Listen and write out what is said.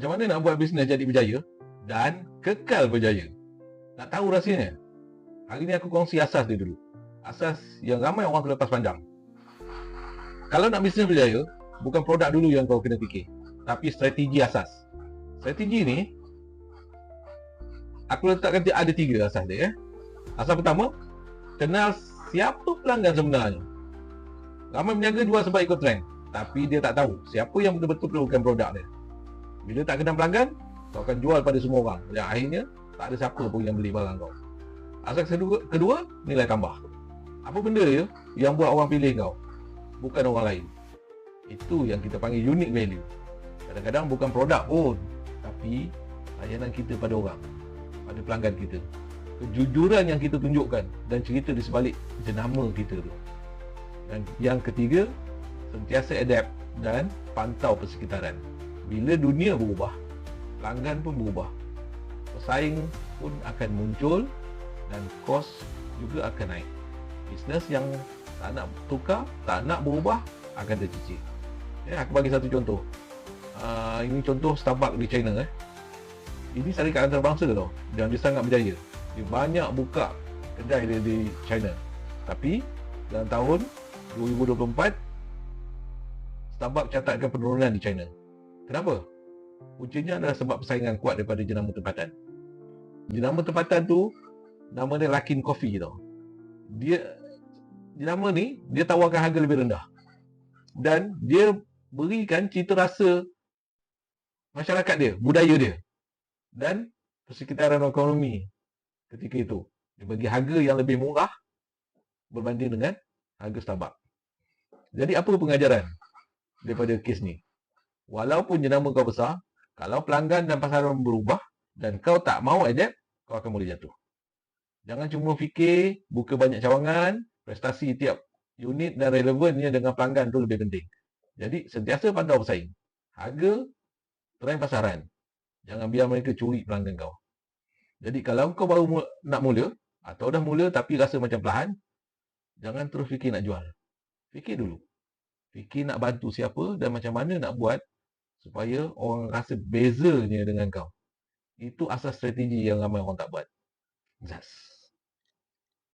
Macam mana nak buat bisnes jadi berjaya dan kekal berjaya? Nak tahu rahsianya? Hari ni aku kongsi asas dia dulu. Asas yang ramai orang terlepas pandang. Kalau nak bisnes berjaya, bukan produk dulu yang kau kena fikir. Tapi strategi asas. Strategi ni, aku letakkan ada tiga asas dia. Eh. Asas pertama, kenal siapa pelanggan sebenarnya. Ramai peniaga jual sebab ikut trend. Tapi dia tak tahu siapa yang betul-betul perlukan produk dia. Bila tak kenal pelanggan, kau akan jual pada semua orang. Yang akhirnya, tak ada siapa pun yang beli barang kau. Asas kedua, kedua nilai tambah. Apa benda ya yang buat orang pilih kau? Bukan orang lain. Itu yang kita panggil unique value. Kadang-kadang bukan produk pun, tapi layanan kita pada orang, pada pelanggan kita. Kejujuran yang kita tunjukkan dan cerita di sebalik jenama kita tu. Dan yang ketiga, sentiasa adapt dan pantau persekitaran. Bila dunia berubah, pelanggan pun berubah. Pesaing pun akan muncul dan kos juga akan naik. Bisnes yang tak nak tukar, tak nak berubah akan tercicir. Ya, aku bagi satu contoh. Uh, ini contoh Starbucks di China eh. Ini syarikat antarabangsa tau dan dia sangat berjaya. Dia banyak buka kedai dia di China. Tapi dalam tahun 2024 Starbucks catatkan penurunan di China. Kenapa? Puncanya adalah sebab persaingan kuat daripada jenama tempatan. Jenama tempatan tu nama dia Lakin Coffee tau. Dia nama ni dia tawarkan harga lebih rendah. Dan dia berikan cita rasa masyarakat dia, budaya dia. Dan persekitaran ekonomi ketika itu. Dia bagi harga yang lebih murah berbanding dengan harga Starbucks. Jadi apa pengajaran daripada kes ni? Walaupun jenama kau besar, kalau pelanggan dan pasaran berubah dan kau tak mau adapt, kau akan boleh jatuh. Jangan cuma fikir buka banyak cawangan, prestasi tiap unit dan relevannya dengan pelanggan tu lebih penting. Jadi sentiasa pantau bersaing. Harga, trend pasaran. Jangan biar mereka curi pelanggan kau. Jadi kalau kau baru nak mula atau dah mula tapi rasa macam perlahan, jangan terus fikir nak jual. Fikir dulu. Fikir nak bantu siapa dan macam mana nak buat supaya orang rasa bezanya dengan kau. Itu asas strategi yang ramai orang tak buat. Zas.